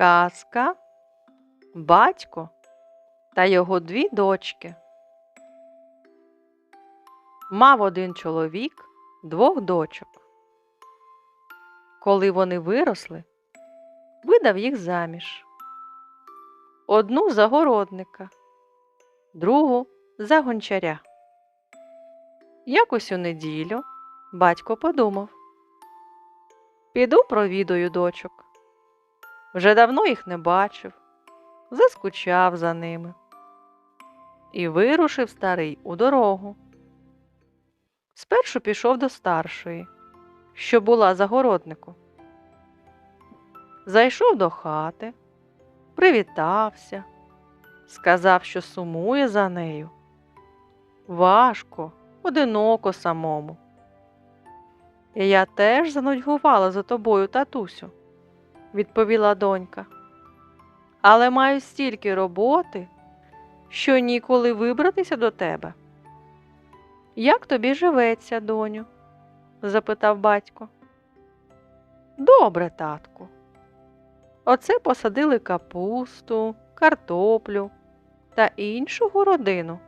Казка, батько та його дві дочки. Мав один чоловік двох дочок. Коли вони виросли, видав їх заміж. Одну за городника, другу за гончаря. Якось у неділю батько подумав. Піду провідаю дочок. Вже давно їх не бачив, заскучав за ними. І вирушив старий у дорогу. Спершу пішов до старшої, що була загороднику. Зайшов до хати, привітався, сказав, що сумує за нею. Важко, одиноко самому. І я теж занудьгувала за тобою, татусю, відповіла донька. Але маю стільки роботи, що ніколи вибратися до тебе. Як тобі живеться, доню? запитав батько. Добре, татку. Оце посадили капусту, картоплю та іншу городину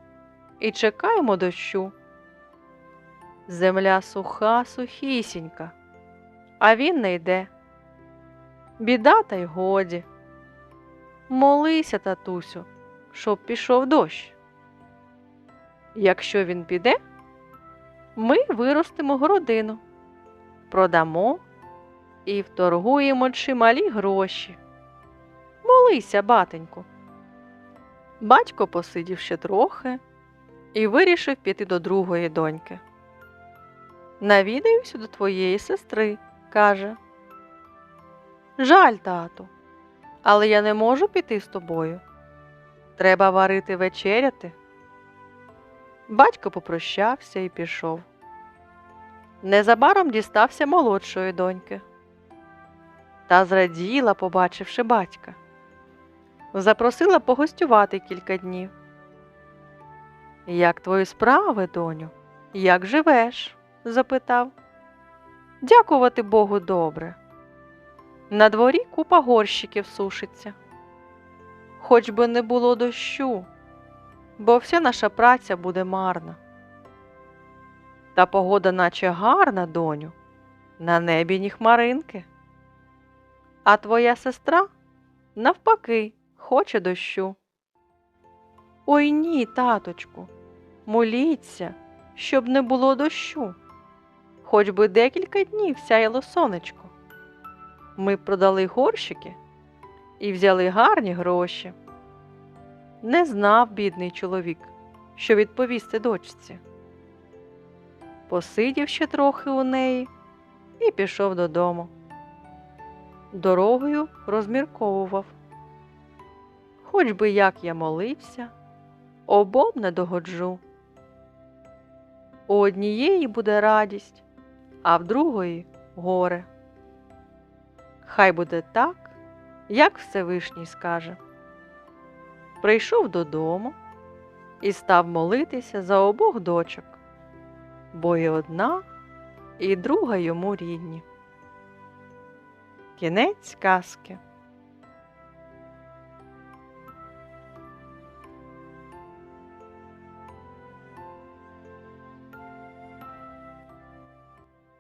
і чекаємо дощу. Земля суха, сухісінька, а він не йде. Біда та й годі. Молися, татусю, щоб пішов дощ. Якщо він піде, ми виростимо городину, продамо і вторгуємо чималі гроші. Молися, батеньку. Батько посидів ще трохи і вирішив піти до другої доньки. Навідаюся до твоєї сестри, каже. Жаль, тату, але я не можу піти з тобою. Треба варити вечеряти. Батько попрощався і пішов. Незабаром дістався молодшої доньки. Та зраділа, побачивши батька. Запросила погостювати кілька днів. Як твої справи, доню? Як живеш? запитав. Дякувати Богу добре. На дворі купа горщиків сушиться. Хоч би не було дощу, бо вся наша праця буде марна. Та погода наче гарна, доню, на небі ні хмаринки. А твоя сестра, навпаки, хоче дощу. Ой ні, таточку, моліться, щоб не було дощу. Хоч би декілька днів сяяло сонечко. Ми продали горщики і взяли гарні гроші. Не знав бідний чоловік, що відповісти дочці. Посидів ще трохи у неї і пішов додому. Дорогою розмірковував. Хоч би як я молився, обом не догоджу. У однієї буде радість, а в другої горе. Хай буде так, як Всевишній скаже. Прийшов додому і став молитися за обох дочок, бо і одна, і друга йому рідні. Кінець казки.